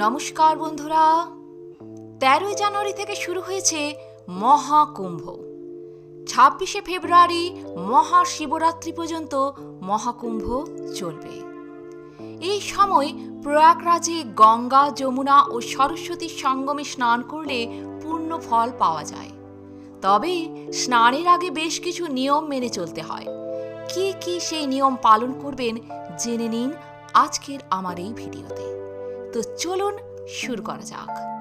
নমস্কার বন্ধুরা। তেরোই জানুয়ারি থেকে শুরু হয়েছে মহাকুম্ভ। ছাব্বিশে ফেব্রুয়ারি মহাশিবরাত্রি পর্যন্ত মহাকুম্ভ চলবে। এই সময় প্রয়াগরাজে গঙ্গা, যমুনা ও সরস্বতীর সঙ্গমে স্নান করলে পূর্ণ ফল পাওয়া যায়। তবে স্নানের আগে বেশ কিছু নিয়ম মেনে চলতে হয়। কি কি সেই নিয়ম পালন করবেন, জেনে নিন আজকের আমার এই ভিডিওতে। তো চলুন শুরু করা যাক।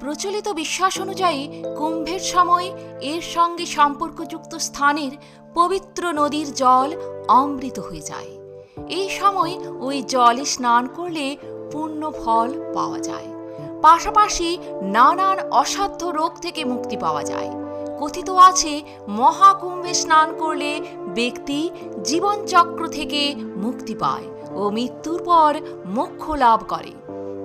প্রচলিত বিশ্বাস অনুযায়ী কুম্ভের সময় এর সঙ্গে সম্পর্কযুক্ত স্থানের পবিত্র নদীর জল অমৃত হয়ে যায়। এই সময় ওই জলে স্নান করলে পূর্ণ ফল পাওয়া যায়। পাশাপাশি নানান অসাধ্য রোগ থেকে মুক্তি পাওয়া যায়। কথিত আছে, মহাকুম্ভে স্নান করলে ব্যক্তি জীবনচক্র থেকে মুক্তি পায় ও মৃত্যুর পর মোক্ষ লাভ করে।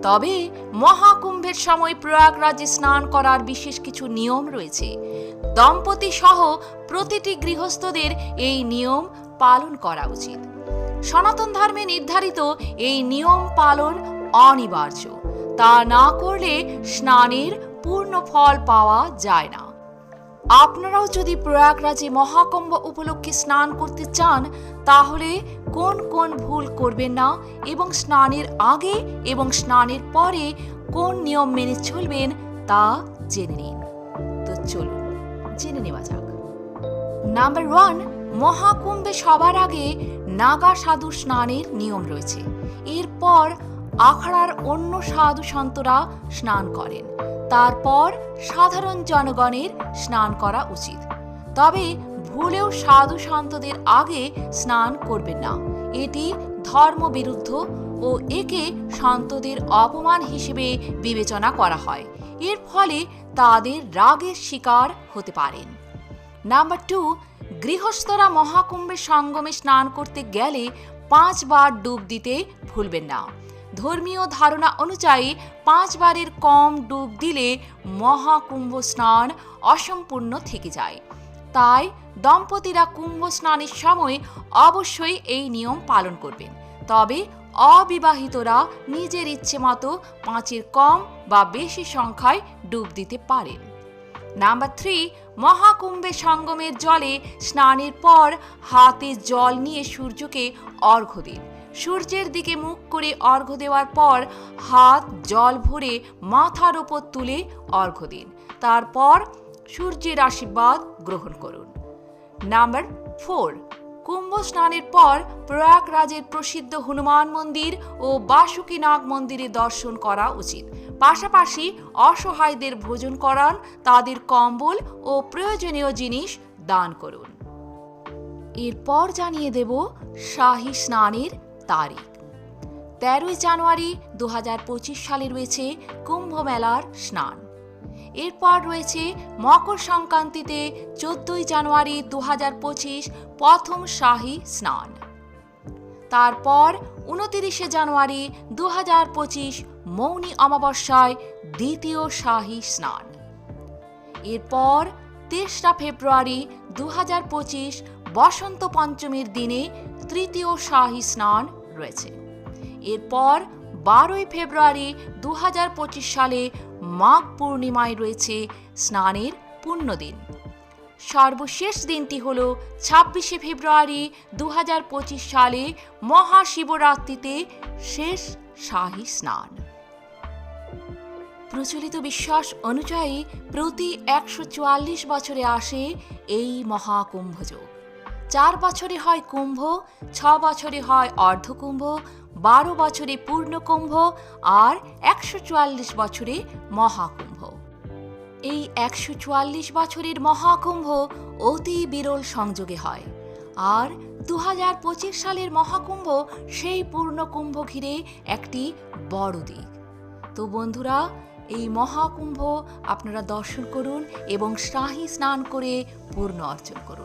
তবে মহাকুম্ভের সময় প্রয়াগরাজে স্নান করার বিশেষ কিছু নিয়ম রয়েছে। দম্পতি সহ প্রতিটি গৃহস্থদের এই নিয়ম পালন করা উচিত। সনাতন ধর্মে নির্ধারিত এই নিয়ম পালন অনিবার্য। তা না করলে স্নানের পূর্ণ ফল পাওয়া যায় না। আপনারাও যদি প্রয়াগরাজে মহাকুম্ভ উপলক্ষে স্নান করতে চান, তাহলে কোন কোন ভুল করবেন না এবং স্নানের আগে এবং স্নানের পরে কোন নিয়ম মেনে চলবেন তা জেনে নিন। তো চলুন, জেনে নেওয়া যাক। নাম্বার ওয়ান, মহাকুম্ভে সবার আগে নাগা সাধু স্নানের নিয়ম রয়েছে। এরপর আখড়ার অন্য সাধু সন্তরা স্নান করেন। তারপর সাধারণ জনগণের স্নান করা উচিত। তবে ভুলেও সাধু সন্তদের আগে স্নান করবেন না। এটি ধর্মবিরুদ্ধ ও একে সন্তদের অপমান হিসেবে বিবেচনা করা হয়। এর ফলে তাদের রাগের শিকার হতে পারেন। নাম্বার টু, গৃহস্থরা মহাকুম্ভের সঙ্গমে স্নান করতে গেলে পাঁচবার ডুব দিতে ভুলবেন না। ধর্মীয় ধারণা অনুযায়ী পাঁচবারের কম ডুব দিলে মহাকুম্ভ স্নান অসম্পূর্ণ থেকে যায়। তাই দম্পতিরা কুম্ভ স্নানের সময় অবশ্যই এই নিয়ম পালন করবেন। তবে অবিবাহিতরা নিজের ইচ্ছে মতো পাঁচের কম বা বেশি সংখ্যায় ডুব দিতে পারেন। নাম্বার থ্রি, মহাকুম্ভে সঙ্গমের জলে স্নানের পর হাতে জল নিয়ে সূর্যকে অর্ঘ্য দিন। সূর্যের দিকে মুখ করে অর্ঘ্য দেওয়ার পর হাত, জল ভরে মাথার ওপর তুলে অর্ঘ্য দিন। তারপর সূর্যের আশীর্বাদ গ্রহণ করুন। নাম্বার ফোর, কুম্ভ স্নানের পর প্রয়াগরাজের প্রসিদ্ধ হনুমান মন্দির ও বাসুকীনাগ মন্দিরে দর্শন করা উচিত। পাশাপাশি অসহায়দের ভোজন করান, তাদের কম্বল ও প্রয়োজনীয় জিনিস দান করুন। এরপর জানিয়ে দেব শাহী স্নানের তারিখ। তেরোই জানুয়ারি দু হাজার পঁচিশ সালে রয়েছে কুম্ভ মেলার স্নান। এরপর রয়েছে মকর সংক্রান্তিতে চোদ্দই জানুয়ারি দু হাজার পঁচিশ প্রথম শাহী স্নান। তারপর উনতিরিশে জানুয়ারি দু হাজার পঁচিশ মৌনী অমাবস্যায় দ্বিতীয় শাহী স্নান। এরপর তেসরা ফেব্রুয়ারি দু হাজার পঁচিশ বসন্ত পঞ্চমীর দিনে তৃতীয় শাহী স্নান রয়েছে। এরপর বারোই ফেব্রুয়ারি দু হাজার পঁচিশ সালে মাঘ পূর্ণিমায় রয়েছে স্নানের পুণ্যদিন। সর্বশেষ দিনটি হল ছাব্বিশে ফেব্রুয়ারি দু হাজার পঁচিশ সালে মহাশিবরাত্রিতে শেষ শাহী স্নান। প্রচলিত বিশ্বাস অনুযায়ী প্রতি একশো চুয়াল্লিশ বছরে আসে এই মহাকুম্ভযোগ চার বছরে হয় কুম্ভ, ছ বছরে হয় অর্ধকুম্ভ, বারো বছরে পূর্ণকুম্ভ আর একশো চুয়াল্লিশ বছরে মহাকুম্ভ। এই একশো চুয়াল্লিশ বছরের মহাকুম্ভ অতি বিরল সংযোগে হয়। আর দু হাজার পঁচিশ সালের মহাকুম্ভ সেই পূর্ণকুম্ভ ঘিরে একটি বড় দিক। তো বন্ধুরা, এই মহাকুম্ভ আপনারা দর্শন করুন এবং শাহী স্নান করে পূর্ণ অর্জন করুন।